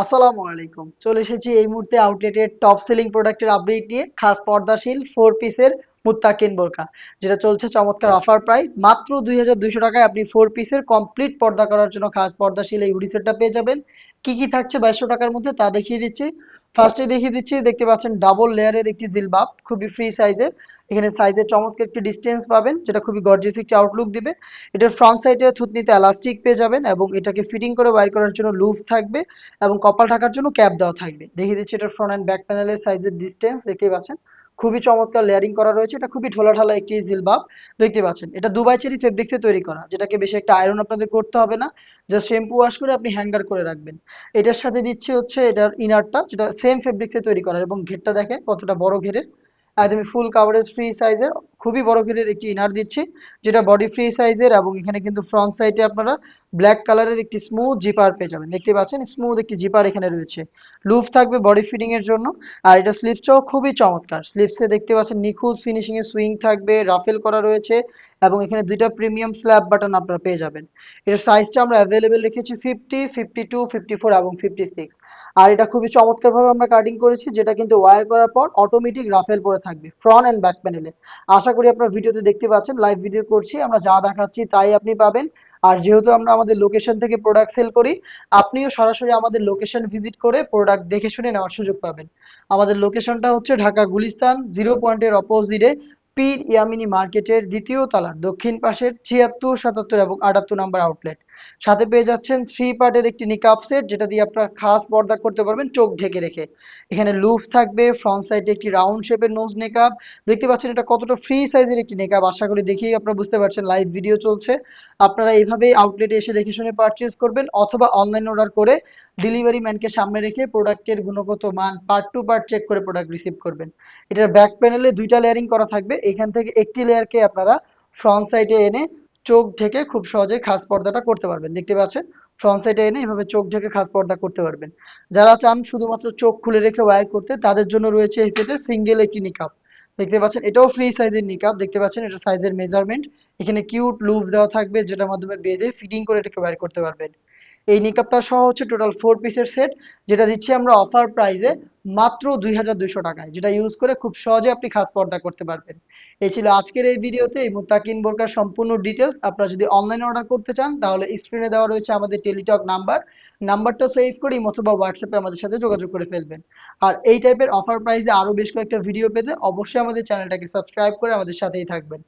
আসসালামু আলাইকুম। চলে এসেছি এই মুহূর্তে আউটলেটের টপ সেলিং প্রোডাক্টের আপডেট নিয়ে, খাস পর্দাশীল ফোর পিসের মুত্তাকিন বোরকা যেটা চলছে চমৎকার অফার প্রাইস মাত্র দুই হাজার দুইশো টাকায় আপনি ফোর পিসের কমপ্লিট পর্দা করার জন্য খাস পর্দাশীল এই হুডি সেটটা পেয়ে যাবেন। কি কি থাকছে বাইশশো টাকার মধ্যে তা দেখিয়ে দিচ্ছি। ফার্স্টে দেখিয়ে দিচ্ছি, দেখতে পাচ্ছেন ডাবল লেয়ারের একটি জিলবাব, খুবই ফ্রি সাইজের এখানে সাইজের চমৎকার একটি ডিস্টেন্স পাবেন, যেটা খুবই গর্জিয়াস একটি আউটলুক দিবে। এটার ফ্রন্ট সাইডে থুতনিতে এলাস্টিক পেয়ে যাবেন এবং এটাকে ফিটিং করে ওয়ার করার জন্য লুপ থাকবে এবং কপাল ঢাকার জন্য ক্যাপ দেওয়া থাকবে। দেখিয়ে দিচ্ছি এটার ফ্রন্ট অ্যান্ড ব্যাক প্যানেলের সাইজের ডিস্টেন্স দেখতে পাচ্ছেন? খুবই চমৎকার লেয়ারিং করা রয়েছে, এটা খুবই ঢোলা ঢালা একটি জিলবাব দেখতে পাচ্ছেন? এটা দুবাই চেরি ফেব্রিক্সে তৈরি করা, যেটাকে বেশি একটা আয়রন আপনাদের করতে হবে না জাস্ট শ্যাম্পু ওয়াশ করে আপনি হ্যাঙ্গার করে রাখবেন। এটার সাথে দিচ্ছে হচ্ছে এটার ইনারটা যেটা সেম ফেব্রিক্সে তৈরি করা এবং ঘেরটা দেখেন কতটা বড় ঘেরের। একদমই ফুল কাভারেজ ফ্রি সাইজের খুবই বড় ঘেরের একটি ইনার দিচ্ছি, যেটা বডি ফ্রি সাইজের এবং এখানে কিন্তু ফ্রন্ট সাইডে আপনারা ব্ল্যাক কালারের একটি স্মুথ জিপার পেয়ে যাবেন। দেখতে পাচ্ছেন স্মুথ একটি জিপার এখানে রয়েছে। লুফ থাকবে বডি ফিটিং এর জন্য আর এটা স্লিপসটাও খুবই চমৎকার। স্লিপসে দেখতে পাচ্ছেন নিখুঁত ফিনিশিং এর সুইং থাকবে রাফেল করা রয়েছে এবং এখানে দুইটা প্রিমিয়াম স্ল্যাব বাটন আপনারা পেয়ে যাবেন। এর সাইজটা আমরা অ্যাভেলেবেল রেখেছি fifty fifty two fifty four এবং ফিফটি সিক্স আর এটা খুবই চমৎকারভাবে আমরা কাটিং করেছি, যেটা কিন্তু ওয়্যার করার পর অটোমেটিক রাফেল পরে থাকবে ফ্রন্ট অ্যান্ড ব্যাক প্যানেলে আশা করি আপনার ভিডিওতে দেখতে পাচ্ছেন লাইভ ভিডিও করছি, আমরা যা দেখাচ্ছি তাই আপনি পাবেন। আর যেহেতু আমরা আমাদের লোকেশন থেকে প্রোডাক্ট সেল করি, আপনিও সরাসরি আমাদের লোকেশন ভিজিট করে প্রোডাক্ট দেখে শুনে নেওয়ার সুযোগ পাবেন। আমাদের লোকেশনটা হচ্ছে ঢাকা গুলিস্তান জিরো পয়েন্টের অপোজিটে পীর ইয়ামিনী মার্কেটের দ্বিতীয় তলার দক্ষিণ পাশের ছিয়াত্তর, সাতাত্তর এবং আটাত্তর নম্বর আউটলেট সাথে পেয়ে যাচ্ছেন থ্রি পার্টের একটি নিকাপ সেট যেটা দিয়ে আপনার খাস পর্দা করতে পারবেন, চোখ ঢেকে রেখে। এখানে লুফ থাকবে ফ্রন্ট সাইডে একটি রাউন্ড শেপের নোজ নেকআপ দেখতে পাচ্ছেন এটা কতটা ফ্রি সাইজের একটি নেকআপ আশা করি দেখেই আপনারা বুঝতে পারছেন লাইভ ভিডিও চলছে। আপনারা এইভাবেই আউটলেটে এসে দেখে শুনে পারচেজ করবেন, অথবা অনলাইন অর্ডার করে ডেলিভারি ম্যানকে সামনে রেখে প্রোডাক্টের গুণগত মান পার্ট টু পার্ট চেক করে প্রোডাক্ট রিসিভ করবেন। এটার ব্যাক প্যানেলে দুইটা লেয়ারিং করা থাকবে। এখান থেকে একটি লেয়ারকে আপনারা ফ্রন্ট সাইডে এনে চোখ ঢেকে খুব সহজে খাস পর্দাটা করতে পারবেন। দেখতে পাচ্ছেন? ফ্রন্ট সাইডে এনে এভাবে চোখ ঢেকে খাস পর্দা করতে পারবেন। যারা চান শুধুমাত্র চোখ খুলে রেখে ওয়ার করতে, তাদের জন্য রয়েছে এই সেটে সিঙ্গেল একটি নিকাপ দেখতে পাচ্ছেন? এটাও ফ্রি সাইজের নিকাপ দেখতে পাচ্ছেন? এটা সাইজের মেজারমেন্ট এখানে কিউট লুপ দেওয়া থাকবে, যেটার মাধ্যমে বেঁধে ফিটিং করে এটাকে ওয়ার করতে পারবেন। এই নিকাপটা সহ হচ্ছে টোটাল ফোর পিসের সেট যেটা দিচ্ছি আমরা অফার প্রাইজে মাত্র দুই হাজার দুইশো টাকায়, যেটা ইউজ করে খুব সহজে আপনি খাস পর্দা করতে পারবেন। এই ছিল আজকের এই ভিডিওতে, এই মুত্তাকিন বোরকার সম্পূর্ণ ডিটেলস আপনারা যদি অনলাইনে অর্ডার করতে চান, তাহলে স্ক্রিনে দেওয়া রয়েছে আমাদের টেলিটক নাম্বার নাম্বারটা সেভ করে অথবা হোয়াটসঅ্যাপে আমাদের সাথে যোগাযোগ করে ফেলবেন। আর এই টাইপের অফার প্রাইজে আরও বেশ কয়েকটা ভিডিও পেতে অবশ্যই আমাদের চ্যানেলটাকে সাবস্ক্রাইব করে আমাদের সাথেই থাকবেন।